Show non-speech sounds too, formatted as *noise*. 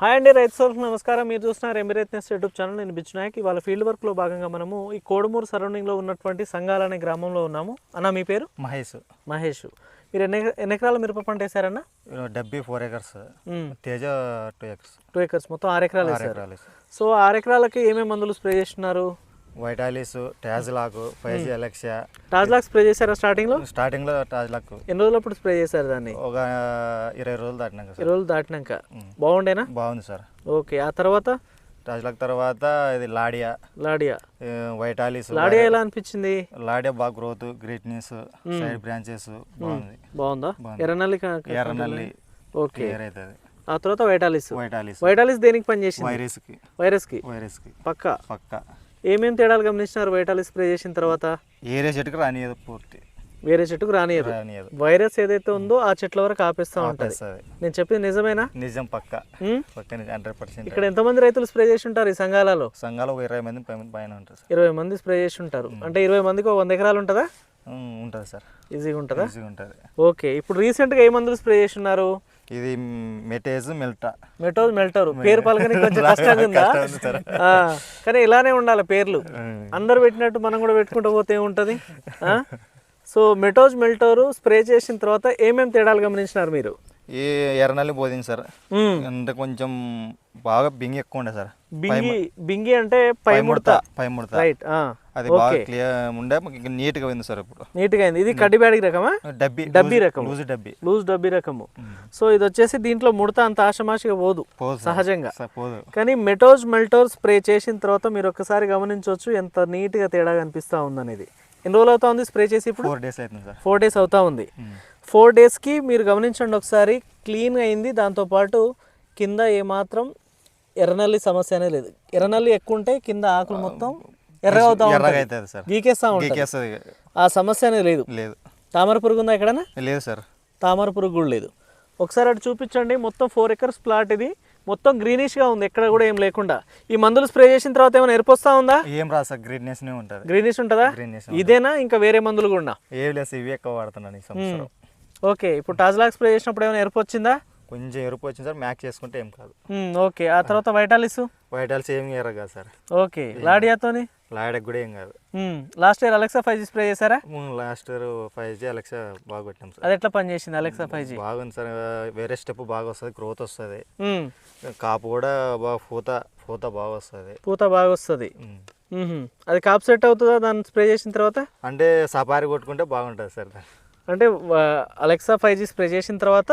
Hi అండి రైతు సోదరులకు నమస్కారం. మీరు చూస్తున్నారు ఎమిరేట్నెస్ యూట్యూబ్ ఛానల్. నేను బిచ్చునాయక్ ఇవాళ ఫీల్డ్ వర్క్లో భాగంగా మనము ఈ కోడుమూరు సరౌండింగ్లో ఉన్నటువంటి సంఘాల అనే గ్రామంలో ఉన్నాము. అన్న మీ పేరు? మహేష్. మహేష్. మీరు ఎన్ని ఎన్ని ఎకరాల మిరప పంట వేశారన్న డెబ్బై four acres. Teja two acres. Two acres. మొత్తం ఆరు ఎకరాలు ఆరు వేశారు ఎకరాలు సో ఆరు ఎకరాలకి ఏమేమి మందులు స్ప్రే చేస్తున్నారు? వైటాలిస్ టాజ్లాక్ ఫైవ్ జీ అలెక్సా టాజ్లాక్ స్ప్రే చేశారా స్టార్టింగ్లో స్టార్టింగ్లో టాజ్లాక్ ఎన్ని రోజులు అప్పుడు స్ప్రే చేశారు దాన్ని? ఒక ఇరవై రోజులు దాటినాక సార్. రోజులు దాటినాక. బాగుండేనా? బాగుంది సార్. ఓకే ఆ తర్వాత? టాజ్లాక్ తర్వాత ఇది లాడియా లాడియా వైటాలిస్ లాడియా ఎలా అనిపించింది? లాడియా బాగా గ్రోత్ గ్రేట్నెస్ సైడ్ బ్రాంచెస్ బాగుంది. బాగుందా. ఎర్రనల్లి క- క- ఎర్రనల్లి ఓకే. అవుతుంది ఆ తర్వాత వైటాలిస్ వైటాలిస్ వైటాలిస్ దేనికి పనిచేసింది? వైరస్కి వైరస్కి వైరస్కి పక్క? పక్క. ఏమేం తేడాలు గమనించినారు వైటాలిస్ స్ప్రే చేసిన తర్వాత? ఏరియా చెట్టుకు రానియదు పూర్తి. వేరే చెట్టుకు రానియదు. వైరస్ ఏదైతే ఉందో ఆ చెట్ల వరకు ఆపేస్తూ ఉంటది. నేను చెప్పింది నిజమేనా? నిజం పక్క. ఇక్కడ ఎంతమంది రైతులు స్ప్రే చేసి ఉంటారు ఈ సంఘాలలో? సంఘాలు ఒక ఇరవై మంది పైన ఉంటుంది సార్. ఇరవై మంది స్ప్రే చేసి ఉంటారు. అంటే ఇరవై మందికి ఒక వంద ఎకరాలు ఉంటుందా? ఉంటుంది సార్. ఈజీగా ఉంటుందా? ఈజీగా ఉంటుంది. ఓకే. ఇప్పుడు రీసెంట్గా ఏ మందులు స్ప్రే చేసి ఉన్నారు? ఇది మెటేజ్ మెల్టా. మెటోజ్ మెల్టారు. పేరు పలకని కొంచెం *laughs* కష్టంగా ఉందా? కానీ ఇలానే ఉండాలి పేర్లు. అందరు పెట్టినట్టు మనం కూడా పెట్టుకుంటూ పోతే ఏముంటుంది? ఆ? సో మెటోజ్ మెల్టోరు స్ప్రే చేసిన తర్వాత ఏమేమి తేడాలు గమనించినారు మీరు? ఈ ఎర్రనల్లి పోదింది సార్. మ్మ్. అంటే కొంచెం బాగా బింగి ఎక్కువ ఉండే సార్. బింగి బింగి అంటే పై ముడత పై ముడత రైట్ అది బాగా క్లియర్ ఉండే నీట్గా ఉంది సార్ ఇప్పుడు. నీట్గా అయింది ఇది కడ్డి బ్యాడికి రకమా? డబ్బి డబ్బీ రకము. లూజ్ డబ్బి. లూజ్ డబ్బీ రకము. సో ఇది వచ్చేసి దీంట్లో ముడత అంత ఆషమాషిగా పోదు. సహజంగా. పోదు. కానీ మెటోజ్ మెల్టోర్ స్ప్రే చేసిన తర్వాత మీరు ఒక్కసారి గమనించవచ్చు ఎంత నీట్గా తేడా కనిపిస్తూ ఉందనేది. ఎన్ని రోజులు అవుతా ఉంది స్ప్రే చేసి ఇప్పుడు? ఫోర్ డేస్ అవుతుంది సార్. ఫోర్ డేస్ అవుతా ఉంది. ఫోర్ డేస్కి మీరు గమనించండి ఒకసారి క్లీన్ అయింది దాంతోపాటు కింద ఏమాత్రం ఎర్రనల్లి సమస్య అనేది లేదు. ఎర్రనల్లి ఎక్కువ ఉంటే కింద ఆకులు మొత్తం ఎర్రగా అవుతా ఎర్రగా ఉంటుంది. అవుతుంది సార్. గీకేస్తా ఆ సమస్య అనేది లేదు. లేదు. తామర పురుగు ఉందా ఎక్కడైనా? లేదు సార్. తామర పురుగు కూడా లేదు. ఒకసారి అటు చూపించండి మొత్తం ఫోర్ ఎకర్స్ ప్లాట్ ఇది. మొత్తం గ్రీనిష్గా ఉంది ఎక్కడ కూడా ఏం లేకుండా. ఈ మందులు స్ప్రే చేసిన తర్వాత ఏమైనా ఎరిపోస్తా ఉందా? ఏం రాదు సార్ గ్రీన్నెస్ ఉంటుంది. గ్రీనిష్ ఉంటుందా? ఇదేనా? ఇంకా వేరే మందులు కూడా ఏం లేదు ఇవి ఎక్కువ వాడుతున్నాను ఓకే ఇప్పుడు టాజ్లాక్ స్ప్రే చేసినప్పుడు ఏమైనా ఎరుపు వచ్చిందా? కొంచెం ఎరుపు వచ్చింది సార్ మ్యాక్ చేసుకుంటే ఏం కాదు. ఓకే. ఆ తర్వాత వైటాలిస్? వైటాల్స్ ఏం ఎర్ర కాదు సార్. ఓకే. లాడియాతోని? లాడకి కూడా ఏం కాదు. Last year Alexa five G spray చేశారా? Last year five G Alexa బాగా కొట్టాం సార్. అది ఎట్లా పనిచేసింది అలెక్సా ఫైవ్ జీ బాగుంది సార్. వేరే స్టెప్ బాగా వస్తుంది గ్రోత్ వస్తుంది. కాపు కూడా బాగా పూత పూత బాగా వస్తుంది. పూత బాగా వస్తుంది. అది కాప్ సెట్ అవుతుందా దాన్ని స్ప్రే చేసిన తర్వాత? అంటే సఫారీ కొట్టుకుంటే బాగుంటుంది సార్. అంటే అలెక్సా ఫైవ్ జీ స్ప్రే చేసిన తర్వాత